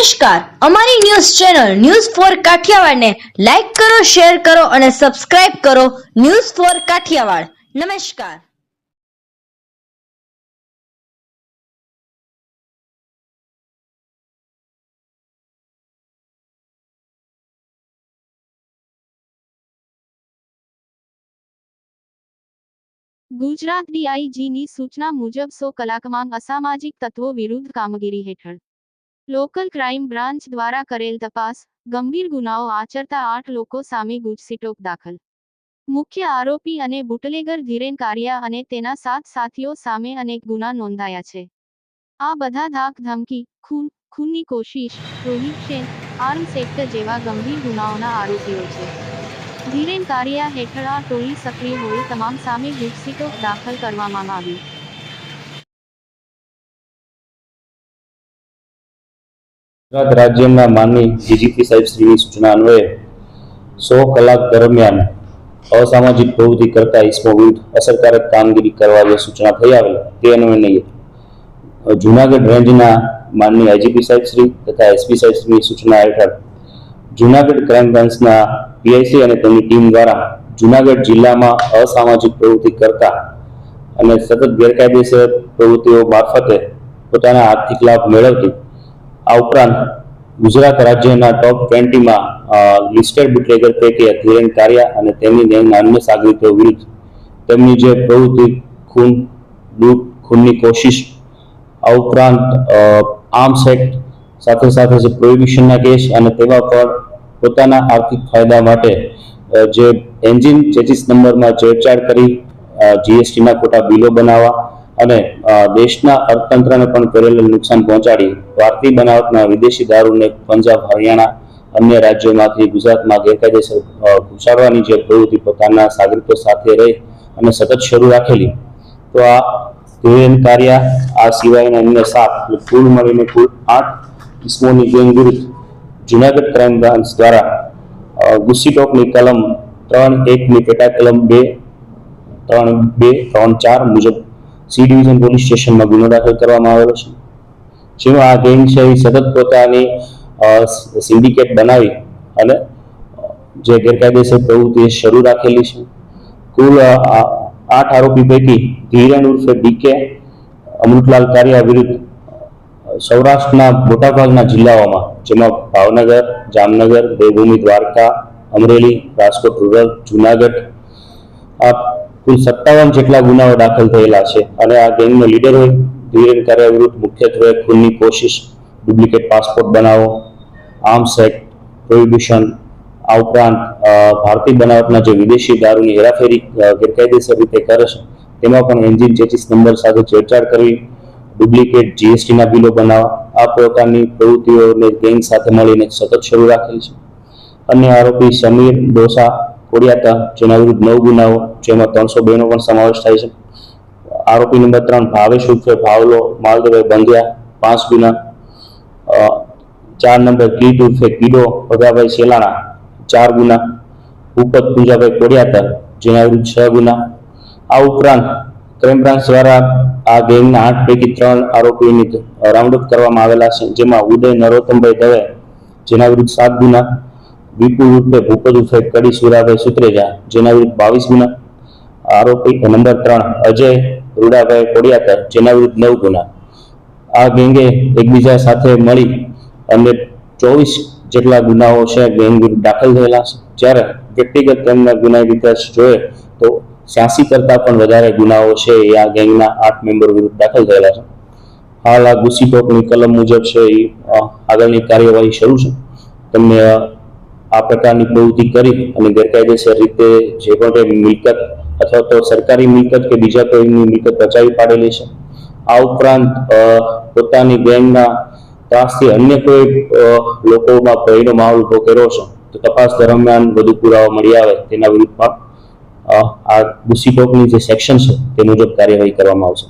નમસ્કાર. અમારી news channel news four કાઠિયાવાડને લાઈક કરો, શેર કરો અને સબસ્ક્રાઇબ કરો ન્યૂઝ ફોર કાઠિયાવાડ. નમસ્કાર. ગુજરાત ડીઆઈજીની સૂચના મુજબ સો કલાકમાં અસામાજિક તત્વો વિરુદ્ધ કામગીરી હેઠળ લોકલ ક્રાઇમ બ્રાન્ચ દ્વારા કરેલ તપાસ, ગંભીર ગુનાઓ આચરતા આઠ લોકો સામે ગુજસીટોક દાખલ. મુખ્ય આરોપી અને બુટલેગર ધીરેન કારિયા અને તેના સાત સાથીઓ સામે અનેક ગુના નોંધાયા છે. આ બધા ધાક ધમકી, ખૂન, ખૂનની કોશિશ રોહિત સેન આર્મ સેક્ટર જેવા ગંભીર ગુનાઓના આરોપીઓ છે. ધીરેન કારિયા હેઠળ આ ટોળી સક્રિય હોય તમામ સામે ગુજસીટોક દાખલ કરવામાં આવી. ગુજરાત રાજ્યના માનની ડીજીપી સાહેબ શ્રીની સૂચના અન્વયે સો કલાક દરમિયાન અસામાજિક પ્રવૃત્તિ કરતા ઇસમો વિરુદ્ધ અસરકારક કામગીરી કરવા જે સૂચના થઈ આવેલ તે અન્વયે જુનાગઢ રેન્જના માનની આઈજીપી સાહેબ શ્રી તથા એસપી સાહેબ શ્રીની સૂચના હેઠળ જુનાગઢ ક્રાઇમ બ્રાન્ચના પીઆઈસી અને તેમની ટીમ દ્વારા જુનાગઢ જિલ્લામાં અસામાજિક પ્રવૃત્તિ કરતા અને સતત ગેરકાયદેસર પ્રવૃત્તિઓ મારફતે પોતાના આર્થિક લાભ મેળવતી આ ઉપરાંત ગુજરાત રાજ્યના ટોપ ટ્વેન્ટીમાં લિસ્ટેડ બુટલેગર પૈકી ધીરેન કારિયા અને તેમની ગેંગના અન્ય સાગરીતો વિરુદ્ધ. તેમની જે પ્રવૃત્તિ ખૂન, લૂંટ, ખૂનની કોશિશ, આ ઉપરાંત આર્મ્સ એક્ટ સાથે સાથે જે પ્રોહિબિશનના કેસ અને તેવા પર પોતાના આર્થિક ફાયદા માટે જે એન્જિન ચેચીસ નંબરમાં છેડછાડ કરી જીએસટીના ખોટા બિલો બનાવવા અને દેશના અર્થતંત્રને પણ કરેલું નુકસાન પહોંચાડી ભારતીય બનાવટના વિદેશી દારૂને પંજાબ, હરિયાણા, અન્ય રાજ્યોમાંથી ગુજરાતમાં ગેરકાયદેસર ઘૂસાડવાની જે પ્રવૃત્તિ પોતાના સાગરિકો સાથે રહી અને સતત શરૂ રાખેલી, તો આ ધીરેન કાર્ય, આ સિવાયના અન્ય સાત, એટલે કુલ મળીને કુલ આઠ કિસ્મોની ગેંગ વિરુદ્ધ જુનાગઢ ક્રાઇમ બ્રાન્ચ દ્વારા ગુસ્સીટોકની કલમ ત્રણ એકની પેટા કલમ બે, ત્રણ બે, ત્રણ ચાર મુજબ સી ડિવિઝન પોલીસ સ્ટેશનમાં ગુનો દાખલ કરવામાં આવેલો છે. જેમાં આ ગેંગ છે એ સતત પોતાની સિન્ડિકેટ બનાવી અને જે ગેરકાયદેસર પ્રવૃત્તિ શરૂ રાખેલી છે. કુલ આઠ આરોપી પૈકી ધીરેન ઉર્ફે ડીકે અમૃતલાલ કારિયા વિરુદ્ધ સૌરાષ્ટ્રના મોટાભાગના જિલ્લાઓમાં, જેમાં ભાવનગર, જામનગર, દેવભૂમિ દ્વારકા, અમરેલી, રાજકોટ રૂરલ, જુનાગઢ, આ કુલ સત્તાવન જેટલા ગુનાઓ દાખલ થયેલા છે. અને આ ગેંગનો લીડર હોય ધીરેન કારિયા વિરુદ્ધ મુખ્યત્વે ખૂનની કોશિશ, ડુપ્લિકેટ પાસપોર્ટ બનાવો, આર્મ્સ એક્ટ, પ્રોહિબિશન, આ ઉપરાંત ભારતીય બનાવટના જે વિદેશી દારૂની હેરાફેરી ગેરકાયદેસર રીતે કરે છે, તેમાં પણ એન્જિન ચેચીસ નંબર સાથે છેડછાડ કરવી, ડુપ્લિકેટ જીએસટીના બિલો બનાવવા આ પ્રકારની પ્રવૃત્તિઓને ગેંગ સાથે મળીને સતત શરૂ રાખેલ છે. અન્ય આરોપી સમીર ડોસા કોડિયાતા, જેના વિરુદ્ધ નવ ગુનાઓ, જેમાં ત્રણસો બેનો પણ સમાવેશ થાય છે. આરોપી નંબર ત્રણ, ભાવેશ ઉર્ફે ભાવલો માલદેભાઈ બંધિયા, પાંચ ગુના. ચાર નંબર કીટ ઉર્ફે કીડો ભગાભાઈ સેલાણા ચાર ગુના. ઉપત પૂંજાભાઈ કોડિયાતર જેના વિરુદ્ધ છ ગુના. આ ઉપરાંત ક્રાઇમ બ્રાન્ચ દ્વારા આ ગેંગના આઠ પૈકી ત્રણ આરોપીઓની રાઉન્ડ અપ કરવામાં આવેલા છે, જેમાં ઉદય નરોત્તમભાઈ દવે, જેના વિરુદ્ધ સાત ગુના. વિપુલ ઉર્ફે ભૂપત ઉર્ફે કડી સુરાભાઈ સુત્રેજા જેના વિરુદ્ધ બાવીસ ગુના. આરોપી નંબર ત્રણ અજય રૂડાભાઈ કોડિયાકર, જેના વિરુદ્ધ નવ ગુના. આ ગેંગે એકબીજા સાથે મળી અને ચોવીસ જેટલા ગુનાઓ છે ગેંગ વિરુદ્ધ દાખલ થયેલા છે. જ્યારે વ્યક્તિગત તેમના ગુના વિકાસ જોઈએ તો છ્યાસી કરતા પણ વધારે ગુનાઓ છે એ આ ગેંગના આઠ મેમ્બર વિરુદ્ધ દાખલ થયેલા છે. હાલ આ ગુસ્સી કલમ મુજબ છે એ આગળની કાર્યવાહી શરૂ છે. તેમને આ પ્રકારની પ્રવૃત્તિ કરી અને ગેરકાયદેસર રીતે જે પણ કંઈ મિલકત અથવા તો સરકારી મિલકત કે બીજા કોઈની મિલકત બચાવી પાડેલી છે. આ ઉપરાંત પોતાની ગેંગના ત્રાસથી અન્ય કોઈ લોકોમાં ભયનો માહોલ ઊભો કર્યો છે, તો તપાસ દરમિયાન વધુ પુરાવા મળી આવે તેના વિરુદ્ધમાં આ ગુસીટોકની જે સેક્શન છે, તે મુજબ કાર્યવાહી કરવામાં આવશે.